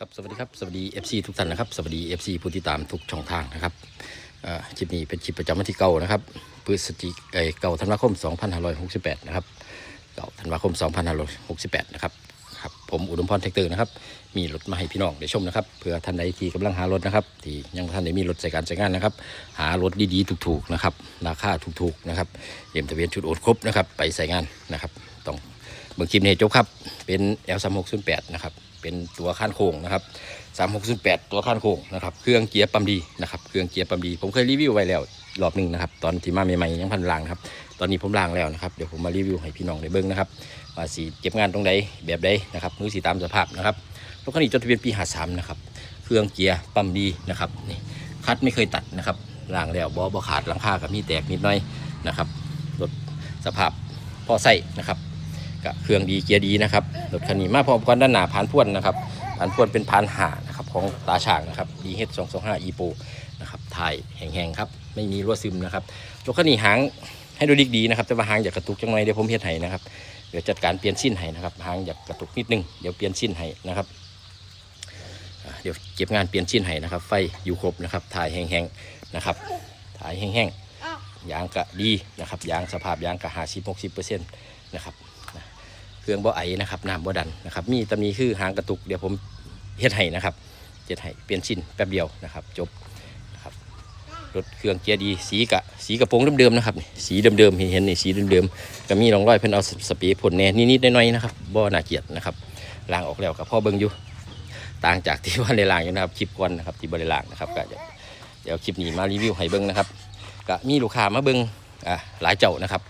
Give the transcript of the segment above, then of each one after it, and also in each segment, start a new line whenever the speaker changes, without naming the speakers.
ครับสวัสดีครับสวัสดี FC ทุกท่านนะครับสวัสดี FC ผู้ที่ตามทุกช่องทางนะครับคลิปนี้เป็นคลิปประจำวันที่เก้านะครับพฤศจิกเอ่อเก้าธันวาคม 2568 นะครับเก้าธันวาคม 2568 นะครับครับผมอุดมพรแท็กเตอร์นะครับมีรถมาให้พี่น้องได้ชมนะครับเพื่อท่านใดที่กำลังหารถนะครับที่ยังท่านได้มีรถใส่การใช้งานนะครับ หารถดีๆถูกๆนะครับราคาถูกๆนะครับเยี่ยมทะเบียนชุดโอนครบนะครับไปใส่งานนะครับ เบื้องคลิปนี้ให้จบครับ เป็น L 3 6 0 8 นะครับ เป็นตัวข้านโค้งนะครับ 3 6 0 8 ตัวข้านโค้งนะครับ เครื่องเกียร์ปั๊มดีนะครับ เครื่องเกียร์ปั๊มดี ผมเคยรีวิวไว้แล้วรอบหนึ่งนะครับ ตอนที่มาใหม่ๆยังพันลางครับ ตอนนี้ผมลางแล้วนะครับ เดี๋ยวผมมารีวิวให้พี่น้องได้เบิ้งนะครับ ว่าสีเก็บงานตรงใดแบบใดนะครับมือสีตามสภาพนะครับ รถคันนี้จดทะเบียนปี53นะครับ เครื่องเกียร์ปั๊มดีนะครับ นี่ คัดไม่เคยตัดนะครับลางแล้วบอบอขาดหลังคากับมีแตกนิดหน่อยนะครับ รถสภาพพอใส่นะครับ ก็เครื่องดีเกียร์ดีนะครับรถคันนี้มาพร้อมกันด้านหน้าพานพ่วนนะครับพานพ่วนเป็นพานหานะครับของตาช่างนะครับดีเฮดสองสองห้าอีโปนะครับถ่ายแห้งๆครับไม่มีรั่วซึมนะครับรถคันนี้หางให้ดูดิกดีนะครับแต่ว่าหางอยากกระตุกจังไรเดี๋ยวผมเฮ็ดให้นะครับเดี๋ยวจัดการเปลี่ยนสิ้นให้นะครับหางอยากกระตุกนิดนึงเดี๋ยวเปลี่ยนสิ้นให้นะครับอ่าเดี๋ยวเก็บงานเปลี่ยนสิ้นให้นะครับ ไฟอยู่ครบนะครับถ่ายแห้งๆนะครับถ่ายแห้งๆยางกะดีนะครับยางสภาพยางกะห้าสิบหกสิบเปอร์เซ็นต์นะครับ เครื่องบ่ไอนะครับน้ำบ่ดันนะครับ มีตำนี้คือหางกระตุกเดี๋ยวผมเฮ็ดให้นะครับเฮ็ดให้เปลี่ยนชิ้นแป๊บเดียวนะครับ จบนะครับรถเครื่องเกียร์ดีสีกะสีกระโปรงเดิมๆนะครับสีเดิมๆเห็นนี่สีเดิมๆก็มีรองรอยเพิ่นเอาสเปรย์พ่นแน่นิดๆน่อยๆนะครับบ่น่าเกียดนะครับล้างออกแล้วกับพ่อเบิ่งอยู่ต่างจากที่ว่าในล้างอยู่นะครับคลิปก่อนนะครับที่บ่ได้ล้างนะครับก็เดี๋ยวคลิปนี้มารีวิวให้เบิ่งนะครับก็มีลูกค้ามาเบิ่งอ่าหลายเจ้านะครับ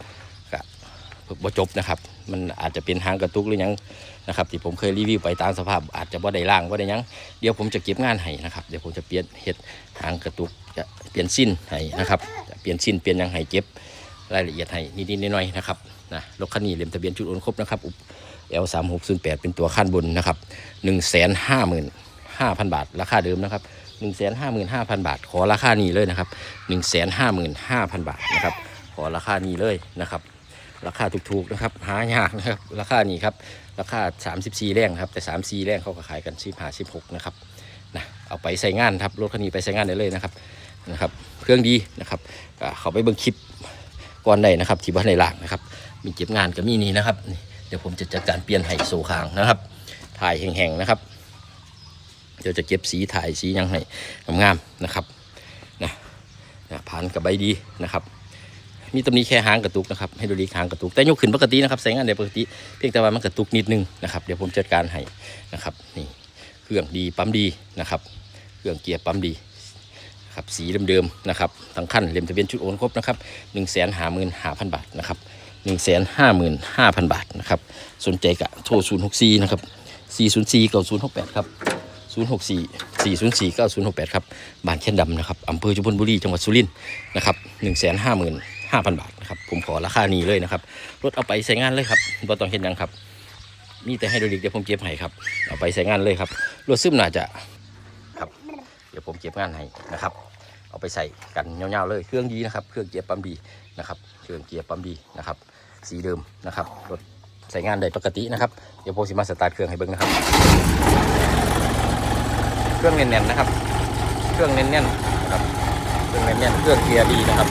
บ่จบนะครับ มันอาจจะเป็นหางกระตุกหรือยังนะครับที่ผมเคยรีวิวไปตามสภาพ อาจจะบ่ได้ล่างบ่ได้ยังเดี๋ยวผมจะเก็บงานให้นะครับเดี๋ยวผมจะเปลี่ยนเห็ดหางกระตุกจะเปลี่ยนสิ้นให้นะครับจะเปลี่ยนสิ้นเปลี่ยนยังให้เก็บรายละเอียดให้นิดๆหน่อยๆนะครับนะรถคันนี้เล่มทะเบียนชุดโอนครบนะครับอุ L 3 6 0 8เป็นตัวขั้นบนนะครับ1 5 5 0 0 0บาท ราคาเดิมนะครับ1 5 5 0 0 0บาท ขอราคานี้เลยนะครับ1 5 5 0 0 0บาทนะครับขอราคานี้เลยนะครับ ราคาถูกๆนะครับ หายากนะครับ ราคานี้ครับ ราคา 34 แรงครับ แต่ 34 แรงเขาก็ขายกัน10 5 16นะครับนะเอาไปใส่งานครับ รถคันนี้ไปใส่งานได้เลยนะครับ นะครับ เครื่องดีนะครับเขาไปเบิ่งคลิปก่อนได้นะครับ ที่บ้านในหลังนะครับ มีเก็บงานก็มีนี่นะครับ เดี๋ยวผมจะจัดการเปลี่ยนไห้โซคางนะครับ ถ่ายแห้งๆนะครับ เดี๋ยวจะเก็บสีถ่ายสียังให้งามๆนะครับนะนะผ่านกับใบดีนะครับ มีตำหนีแค่หางกระตุกนะครับให้ดูดีหางกระตุกแต่ยกขึ้นปกตินะครับใช้งานได้ปกติ เพียงแต่ว่ามันกระตุกนิดนึงนะครับเดี๋ยวผมจัดการให้นะครับนี่เครื่องดีปั๊มดีนะครับเครื่องเกียร์ปั๊มดีครับสีเดิมๆนะครับทั้งคันเล่มทะเบียนชุดโอนครบนะครับหนึ่งแสนห้าหมื่นห้าพันบาทนะครับหนึ่งแสนห้าหมื่นห้าพันบาทนะครับสนใจกะโทรศูนย์หกสี่นะครับสี่ศูนย์สี่เก้าศูนย์หกแปดครับ064 404 9068ครับบ้านแค่นดำนะครับอำเภอจุฬบุรีจังหวัดสุรินทร์นะครับ 155,000 บาทนะครับผมขอราคานี้เลยนะครับรถเอาไปใช้งานเลยครับบ่ต้องเห็นยังครับ มีแต่ให้ดูดิกเดี๋ยวผมเก็บให้ครับเอาไปใช้งานเลยครับรถซึมน่าจะครับ เดี๋ยวผมเก็บงานให้นะครับ เอาไปใส่กันเงาๆเลยเครื่องดีนะครับ เครื่องเกียร์ปั๊มดีนะครับเครื่องเกียร์ปั๊มดีนะครับ สีเดิมนะครับรถใช้งานได้ปกตินะครับเดี๋ยวผมสิมาสตาร์ทเครื่องให้เบิ่งนะครับ เครื่องแน่นๆนะครับ เครื่องแน่นๆนะครับเครื่องแน่นๆเครื่องเกียร์ดีนะครับ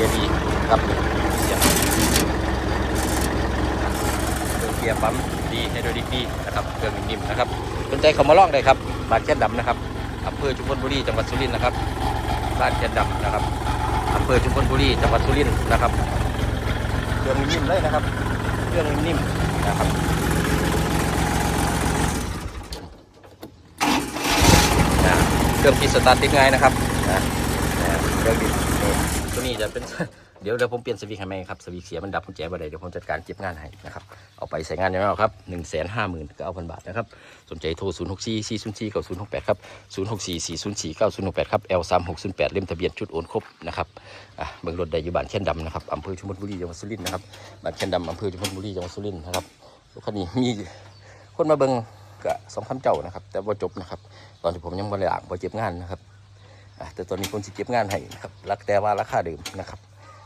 เครื่องเกียร์ดีครับเสียงเครื่องเกียร์ปั๊มดีไฮดรอลิกดีนะครับเครื่องนิ่มนะครับสนใจเขามาลองได้ครับบ้านแค่นดำนะครับอำเภอชุมพลบุรีจังหวัดสุรินทร์นะครับบ้านแค่นดำนะครับอำเภอชุมพลบุรีจังหวัดสุรินทร์นะครับเครื่องนิ่มเลยนะครับเครื่องนิ่มนะครับเครื่องที่สตาร์ทติดง่ายนะครับนะเครื่องนี้นี่ ตัวนี้จะเป็น เดี๋ยวเดี๋ยวผมเปลี่ยนสวิตช์ให้ไหมครับสวิตช์เสียมันดับกุญแจบ่ได้เดี๋ยวผมจัดการเก็บงานให้นะครับเอาไปใส่งานยังไงครับหนึ่งแสนห้าหมื่นเก้าพันบาทนะครับสนใจโทรศูนย์หกสี่สี่ศูนย์สี่เก้าศูนย์หกแปดครับศูนย์หกสี่สี่ศูนย์สี่เก้าศูนย์หกแปดครับ L สามหกศูนย์แปดเล่มทะเบียนชุดโอนครบนะครับอะเบิ่งรถได้อยู่บ้านแค่นดำนะครับอำเภอชุมพลบุรีจังหวัดสุรินทร์นะครับบ้านแค่นดำอำเภอชุมพลบุรีจังหวัดสุรินทร์นะครับรถคันนี้มีคนมาเบิ่งก็สองพันเจ้านะครับแต่ว่าจบนะครับตอนที่ผมยังบ่ได้อ่างบ่เจ็บงานนะครับ แต่ตอนนี้คนสิเก็บงานให้นะครับรักแต่ว่าราคาเดิมนะครับ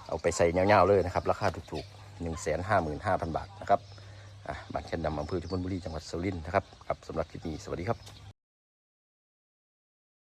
เอาไปใส่เงาๆเลยนะครับ ราคาถูกๆหนึ่งแสนห้าหมื่นห้าพันบาทนะครับบ้านแคนดำอำเภอชุมพลบุรีจังหวัดสุรินทร์นะครับครับสำหรับคลิปนี้สวัสดีครับ